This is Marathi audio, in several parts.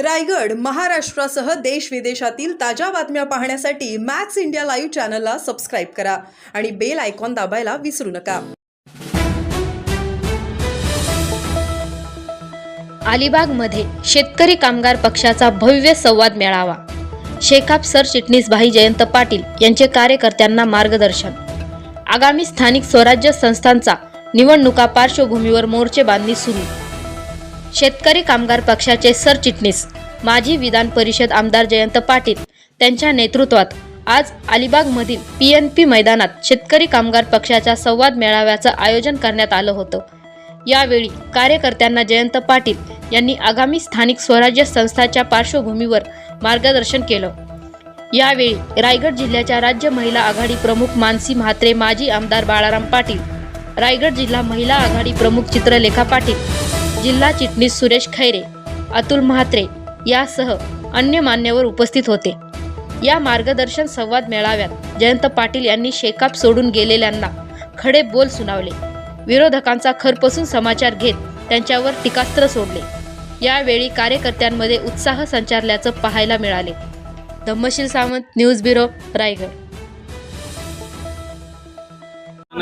रायगड महाराष्ट्रासह देश विदेशातील ताज्या बातम्या पाहण्यासाठी मॅक्स इंडिया लाईव्ह चॅनलला सबस्क्राईब करा आणि बेल आयकॉन दाबायला विसरू नका. अलिबागमध्ये शेतकरी कामगार पक्षाचा भव्य संवाद मेळावा. शेकाप सरचिटणीस भाई जयंत पाटील यांचे कार्यकर्त्यांना मार्गदर्शन. आगामी स्थानिक स्वराज्य संस्थांचा निवडणुका पार्श्वभूमीवर मोर्चे बांधणी सुरू. शेतकरी कामगार पक्षाचे सरचिटणीस माजी विधान परिषद आमदार जयंत पाटील त्यांच्या नेतृत्वात आज अलिबागमधील पी एन पी मैदानात शेतकरी कामगार पक्षाच्या संवाद मेळाव्याचं आयोजन करण्यात आलं होतं. यावेळी कार्यकर्त्यांना जयंत पाटील यांनी आगामी स्थानिक स्वराज्य संस्थाच्या पार्श्वभूमीवर मार्गदर्शन केलं. यावेळी रायगड जिल्ह्याच्या राज्य महिला आघाडी प्रमुख मानसी म्हात्रे माजी आमदार बाळाराम पाटील रायगड जिल्हा महिला आघाडी प्रमुख चित्रलेखा पाटील जिल्हा चिटणीस सुरेश खैरे अतुल म्हात्रे यासह अन्य मान्यवर उपस्थित होते. या मार्गदर्शन संवाद मेळाव्यात जयंत पाटील यांनी शेकाप सोडून गेलेल्यांना खडे बोल सुनावले. विरोधकांचा खरपसून समाचार घेत त्यांच्यावर टीकास्त्र सोडले. यावेळी कार्यकर्त्यांमध्ये उत्साह संचारल्याचं पाहायला मिळाले. Dhammasheel Sawant news bureau Raigad.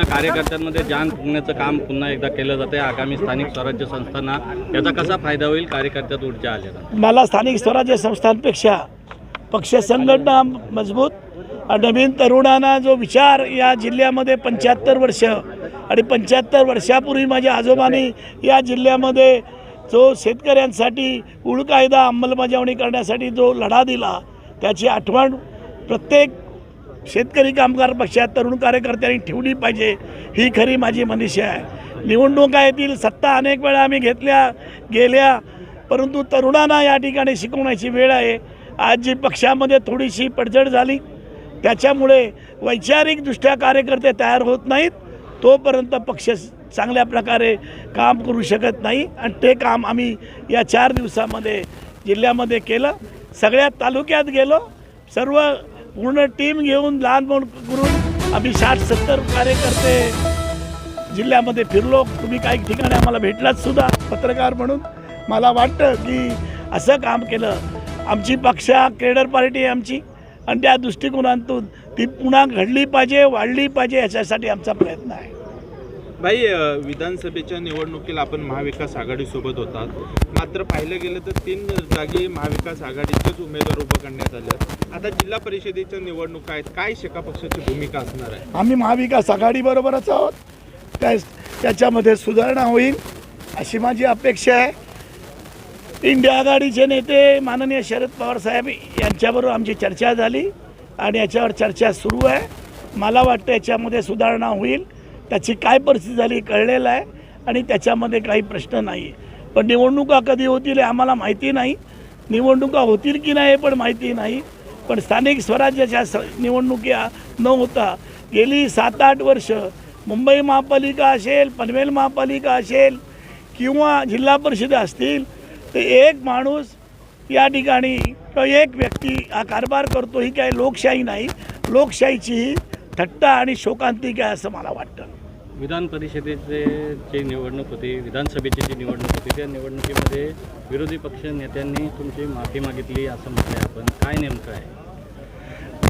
कार्यकर्त्यांमध्ये जान फुगण्याचं काम पुन्हा एकदा केलं जाते आगामी स्थानिक स्वराज्य संस्थांना याचा कसा फायदा होईल? कार्यकर्त्यात ऊर्जा आलेला मला स्थानिक स्वराज्य संस्थांपेक्षा पक्ष संघटना मजबूत नवीन तरुणांना जो विचार या जिल्ह्यामध्ये पंच्याहत्तर वर्ष आणि पंच्याहत्तर वर्षापूर्वी माझ्या आजोबांनी या जिल्ह्यामध्ये जो शेतकऱ्यांसाठी उळ कायदा अंमलबजावणी करण्यासाठी जो लढा दिला त्याची आठवण प्रत्येक शेतकरी कामगार पक्षात तरुण कार्यकर्त्यांनी ठेवली पाहिजे. ही खरी माझी मनीषा आहे. निवडणुका येतील सत्ता अनेक वेळा आम्ही घेतल्या गेल्या परंतु तरुणांना या ठिकाणी शिकवण्याची वेळ आहे. आज जी पक्षामध्ये थोडीशी पडझड झाली त्याच्यामुळे वैचारिकदृष्ट्या कार्यकर्ते तयार होत नाहीत. तोपर्यंत पक्ष चांगल्या प्रकारे काम करू शकत नाही आणि ते काम आम्ही या चार दिवसामध्ये जिल्ह्यामध्ये केलं. सगळ्या तालुक्यात गेलो. सर्व पूर्ण टीम घेऊन लहान मोठ करून आम्ही साठ सत्तर कार्यकर्ते जिल्ह्यामध्ये फिरलो. तुम्ही काही ठिकाणी आम्हाला भेटलात सुद्धा पत्रकार म्हणून. मला वाटतं की असं काम केलं. आमची पक्षा केडर पार्टी आहे आमची. आणि त्या दृष्टिकोनातून ती पुन्हा घडली पाहिजे वाढली पाहिजे याच्यासाठी आमचा प्रयत्न आहे. भाई विधानसभेच्या निवडणुकीला आपण महाविकास आघाडीसोबत होतात. मात्र पाहिलं गेलं तर तीन जागी महाविकास आघाडीचेच उमेदवार उभं करण्यात आले आहेत. आता जिल्हा परिषदेच्या निवडणुका आहेत. काय शेका पक्षाची भूमिका असणार आहे? आम्ही महाविकास आघाडीबरोबरच आहोत. त्या त्याच्यामध्ये सुधारणा होईल अशी माझी अपेक्षा आहे. इंडिया आघाडीचे नेते माननीय शरद पवार साहेब यांच्याबरोबर आमची चर्चा झाली आणि याच्यावर चर्चा सुरू आहे. मला वाटतं याच्यामध्ये सुधारणा होईल. त्याची काय परिस्थिती झाली कळलेलं आहे आणि त्याच्यामध्ये काही प्रश्न नाही. पण निवडणुका कधी होतील हे आम्हाला माहिती नाही. निवडणुका होतील की नाही हे पण माहिती नाही. पण स्थानिक स्वराज्याच्या स निवडणुका न होता गेली सात आठ वर्ष मुंबई महापालिका असेल पनवेल महापालिका असेल किंवा जिल्हा परिषद असतील तर एक माणूस या ठिकाणी किंवा एक व्यक्ती हा कारभार करतो ही काही लोकशाही नाही. लोकशाहीची ही थट्टा आणि शोकांतिका असं मला वाटतं. विधान परिषदेचे जे निवडणूक होती विधानसभेची जी निवडणूक होती त्या निवडणुकीमध्ये विरोधी पक्ष नेत्यांनी तुमची माफी मागितली असं म्हटलंय आपण. काय नेमकं आहे?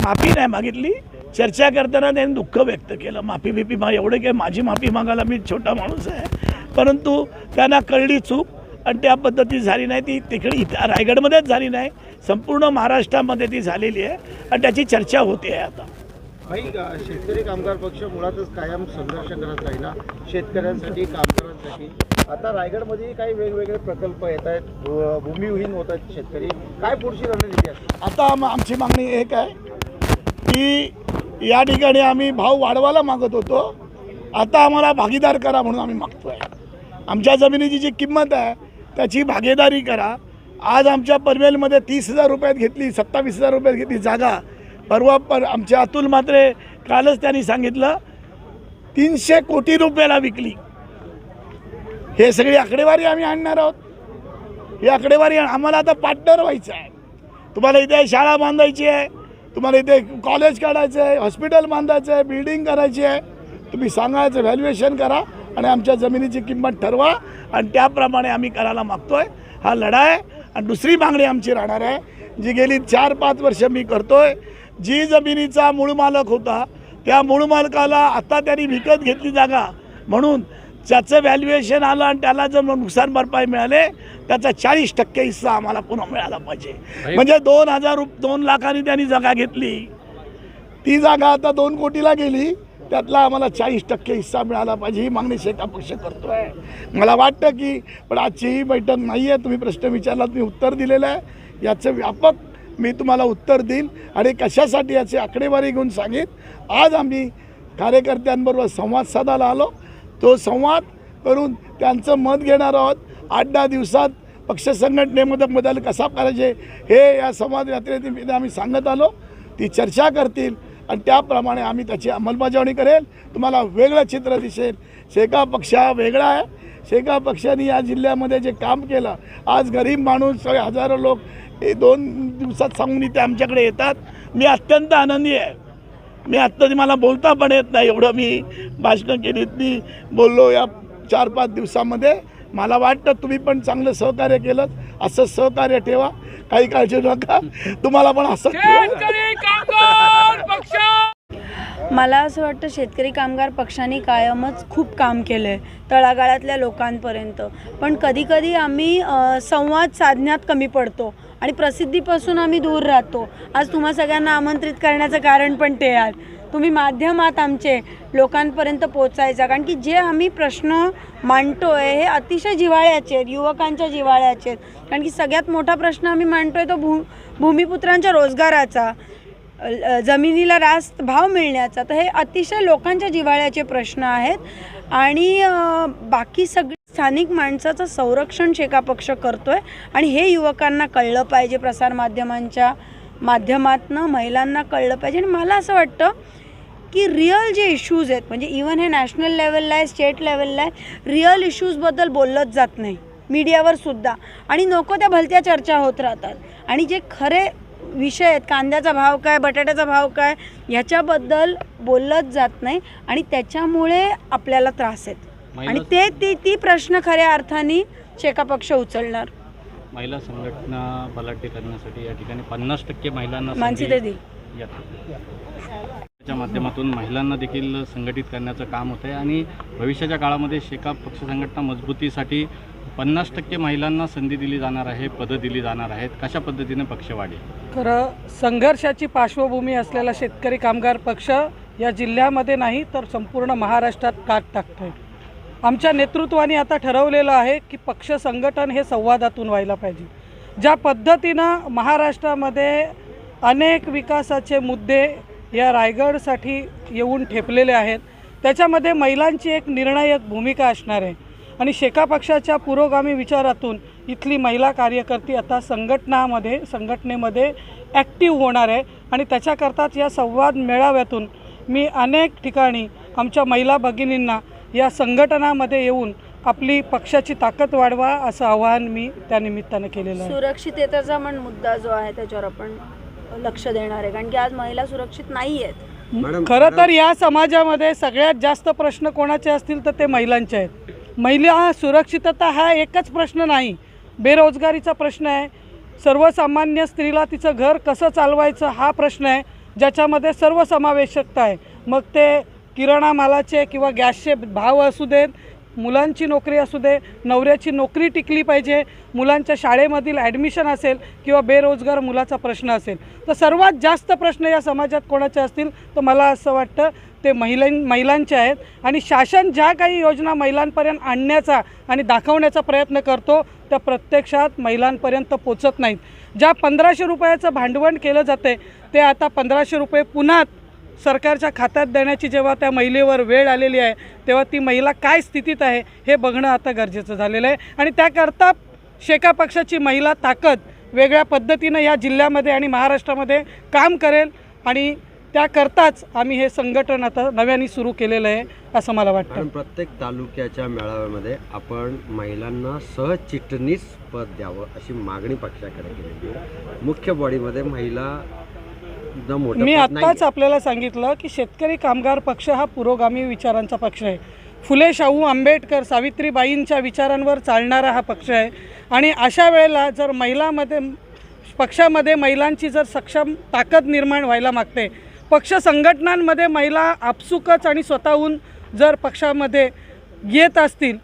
माफी नाही मागितली. चर्चा करताना त्यांनी दुःख व्यक्त केलं. माफी बिफी मा एवढं काय माझी माफी मागायला मी छोटा माणूस आहे. परंतु त्यांना कळली चूक आणि त्या पद्धती झाली नाही. ती तिकडे इथं रायगडमध्येच झाली नाही. संपूर्ण महाराष्ट्रामध्ये ती झालेली आहे. आणि त्याची चर्चा होते आहे आता. शेतकरी कामगार पक्ष मुळातच कायम संघर्ष करत राहिला. शेतकऱ्यांसाठी कामगारांसाठी. आता रायगडमध्ये काही वेगवेगळे प्रकल्प येत आहेत. भूमिविहीन भूमिहीन होत आहेत शेतकरी. काय पुढची रणनीती आहे? आता आमची मागणी एक आहे की या ठिकाणी आम्ही भाव वाढवायला मागत होतो. आता आम्हाला भागीदार करा म्हणून आम्ही मागतो आहे आमच्या जमिनीची जी किंमत आहे त्याची भागीदारी करा. आज आमच्या पनवेलमध्ये तीस हजार रुपयात घेतली सत्तावीस हजार रुपयात घेतली जागा. परवा पर आमचे अतुल मात्रे कालच त्यांनी सांगितलं तीनशे कोटी रुपयाला विकली. हे सगळी आकडेवारी आम्ही आणणार आहोत. ही आकडेवारी आम्हाला आता पार्टनर व्हायचं आहे. तुम्हाला इथे शाळा बांधायची आहे तुम्हाला इथे कॉलेज काढायचं आहे हॉस्पिटल बांधायचं आहे बिल्डिंग करायची आहे. तुम्ही सांगायचं व्हॅल्युएशन करा आणि आमच्या जमिनीची किंमत ठरवा आणि त्याप्रमाणे आम्ही करायला मागतो आहे हा लढा आहे आणि दुसरी मागणी आमची राहणार आहे. जी गेली चार पाच वर्ष मी करतोय. जी जमिनीचा मूळ मालक होता त्या मूळ मालकाला आता त्यांनी विकत घेतली जागा. म्हणून ज्याचं व्हॅल्युएशन आलं आणि त्याला जर नुकसान भरपाई मिळाले त्याचा चाळीस टक्के हिस्सा आम्हाला पुन्हा मिळाला पाहिजे. म्हणजे दोन हजार रुप दोन लाखांनी त्यांनी जागा घेतली. ती जागा आता दोन कोटीला गेली त्यातला आम्हाला चाळीस टक्के हिस्सा मिळाला पाहिजे ही मागणी शेका पक्ष करतोय. मला वाटतं की पण आजची ही बैठक नाही आहे तुम्ही प्रश्न विचारलात मी उत्तर दिलेलं आहे. याचं व्यापक मी तुम्हाला उत्तर देईल आणि कशासाठी याची आकडेवारी घेऊन सांगेन. आज आम्ही कार्यकर्त्यांबरोबर संवाद साधायला आलो. तो संवाद करून त्यांचं मत घेणार आहोत. आठ दहा दिवसात पक्ष संघटनेमध्ये बदल कसा करायचे हे या संवाद यात्रेतील आम्ही सांगत आलो. ती चर्चा करतील आणि त्याप्रमाणे आम्ही त्याची अंमलबजावणी करेल. तुम्हाला वेगळं चित्र दिसेल. शेका पक्ष हा वेगळा आहे. शेका पक्षाने या जिल्ह्यामध्ये जे काम केलं आज गरीब माणूस हजारो लोक हे दोन दिवसात सांगून इथे आमच्याकडे येतात. मी अत्यंत आनंदी आहे. मी आत्ता मला बोलता पण येत नाही एवढं मी भाषणं केलीत मी बोललो या चार पाच दिवसामध्ये. मला वाटतं तुम्ही पण चांगलं सहकार्य केलं असं सहकार्य ठेवा. काही काळजी नका. तुम्हाला पण असं मला असं वाटतं शेतकरी कामगार पक्षाने कायमच खूप काम केलं आहे तळागाळातल्या लोकांपर्यंत. पण कधीकधी आम्ही संवाद साधण्यात कमी पडतो. आणि प्रसिद्धीपासून आम्ही दूर राहतो. आज तुम्हा सगळ्यांना आमंत्रित करण्याचं कारण पण ते आहे. तुम्ही माध्यमात आमचे लोकांपर्यंत पोचायचा कारण की जे आम्ही प्रश्न मांडतो आहे हे अतिशय जिव्हाळ्याचे आहेत युवकांच्या जिव्हाळ्याचे आहेत. कारण की सगळ्यात मोठा प्रश्न आम्ही मांडतो आहे तो भू भूमिपुत्रांच्या रोजगाराचा जमिनीला रास्त भाव मिळण्याचा. तर हे अतिशय लोकांच्या जिव्हाळ्याचे प्रश्न आहेत. आणि बाकी सगळे स्थानिक माणसाचं संरक्षण शेका पक्ष आहे आणि हे युवकांना कळलं पाहिजे प्रसारमाध्यमांच्या माध्यमातनं महिलांना कळलं पाहिजे. आणि मला असं वाटतं की रिअल जे इश्यूज आहेत म्हणजे इवन हे नॅशनल लेवलला आहे स्टेट लेवलला आहे रिअल इश्यूजबद्दल बोललंच जात नाही. मीडियावर सुद्धा. आणि नको त्या भलत्या चर्चा होत राहतात. आणि जे खरे विषय आहेत कांद्याचा भाव काय बटाट्याचा भाव काय ह्याच्याबद्दल बोललंच जात नाही. आणि त्याच्यामुळे आपल्याला त्रास आहेत. आणि ते ती ती प्रश्न खऱ्या अर्थाने शेका पक्ष उचलणार. महिला संघटना बलाढ्य करण्यासाठी या ठिकाणी पन्नास टक्के महिलांना मानसी संधी देतील यात- च्या माध्यमातून महिलांना देखील संघटित करण्याचं काम होतं आहे आणि भविष्याच्या काळामध्ये शेका पक्ष संघटना मजबूतीसाठी पन्नास टक्के महिलांना संधी दिली जाणार आहे पदं दिली जाणार आहेत. कशा पद्धतीने पक्ष वाढेल? खरं संघर्षाची पार्श्वभूमी असलेला शेतकरी कामगार पक्ष या जिल्ह्यामध्ये नाही तर संपूर्ण महाराष्ट्रात काट टाकतोय. आमच्या नेतृत्वाने आता ठरवलेलं आहे की पक्ष संघटन हे संवादातून व्हायला पाहिजे. ज्या पद्धतीनं महाराष्ट्रामध्ये अनेक विकासाचे मुद्दे या रायगडसाठी येऊन ठेपलेले आहेत त्याच्यामध्ये महिलांची एक निर्णायक भूमिका असणार आहे. आणि शेका पक्षाच्या पुरोगामी विचारातून इथली महिला कार्यकर्ती आता संघटनामध्ये संघटनेमध्ये ॲक्टिव्ह होणार आहे आणि त्याच्याकरताच या संवाद मेळाव्यातून मी अनेक ठिकाणी आमच्या महिला भगिनींना या संघटनामध्ये येऊन आपली पक्षाची ताकद वाढवा असं आवाहन मी त्या निमित्तानं केलेलं आहे. सुरक्षिततेचा पण मुद्दा जो आहे त्याच्यावर आपण लक्ष देणार आहे. कारण की आज महिला सुरक्षित नाही आहेत. खरं तर या समाजामध्ये सगळ्यात जास्त प्रश्न कोणाचे असतील तर ते महिलांचे आहेत. महिला सुरक्षितता हा एकच प्रश्न नाही बेरोजगारीचा प्रश्न आहे. सर्वसामान्य स्त्रीला तिचं घर कसं चालवायचं हा प्रश्न आहे ज्याच्यामध्ये सर्व समावेशकता आहे. मग ते किराणा मालाचे किंवा गॅसचे भाव असू देत मुलांची नोकरी असू दे नवऱ्याची नोकरी टिकली पाहिजे मुलांच्या शाळेमधील ॲडमिशन असेल किंवा बेरोजगार मुलाचा प्रश्न असेल. तर सर्वात जास्त प्रश्न या समाजात कोणाचे असतील? तर मला असं वाटतं ते महिलां महिलांचे आहेत. आणि शासन ज्या काही योजना महिलांपर्यंत आणण्याचा आणि दाखवण्याचा प्रयत्न करतो त्या प्रत्यक्षात महिलांपर्यंत पोचत नाहीत. ज्या पंधराशे रुपयाचं भांडवल केलं जाते ते आता पंधराशे रुपये पुन्हा सरकारच्या खात्यात देण्याची जेव्हा त्या महिलेवर वेळ आलेली आहे तेव्हा ती महिला काय स्थितीत आहे हे बघणं आता गरजेचं झालेलं आहे. आणि त्याकरता शेका पक्षाची महिला ताकद वेगळ्या पद्धतीनं या जिल्ह्यामध्ये आणि महाराष्ट्रामध्ये काम करेल आणि त्याकरताच आम्ही हे संघटन आता नव्याने सुरू केलेलं आहे असं मला वाटतं. प्रत्येक तालुक्याच्या मेळाव्यामध्ये आपण महिलांना सहचिटणीस पद द्यावं अशी मागणी पक्षाकडे केली मुख्य बॉडीमध्ये महिला मोठं मी पद आत्ताच आपल्याला सांगितलं की शेतकरी कामगार पक्ष हा पुरोगामी विचारांचा पक्ष आहे. फुले शाहू आंबेडकर सावित्रीबाईंच्या विचारांवर चालणारा हा पक्ष आहे. आणि अशा वेळेला जर महिलामध्ये पक्षामध्ये महिलांची जर सक्षम ताकद निर्माण व्हायला मागते पक्ष संघटनांमध्ये महिला आपसुकच आणि स्वतःहून जर पक्षामध्ये येत असतील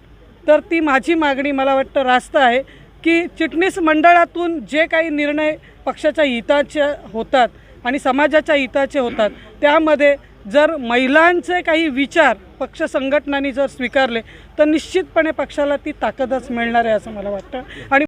तर ती माझी मागणी मला वाटतं रास्त आहे की चिटणीस मंडळातून जे काही निर्णय पक्षाच्या हिताचे होतात आणि समाजाच्या हिताचे होतात. त्यामध्ये जर महिलांचे काही विचार पक्ष संघटनांनी जर स्वीकारले तर निश्चितपणे पक्षाला ती ताकदच मिळणार आहे असं मला वाटतं. आणि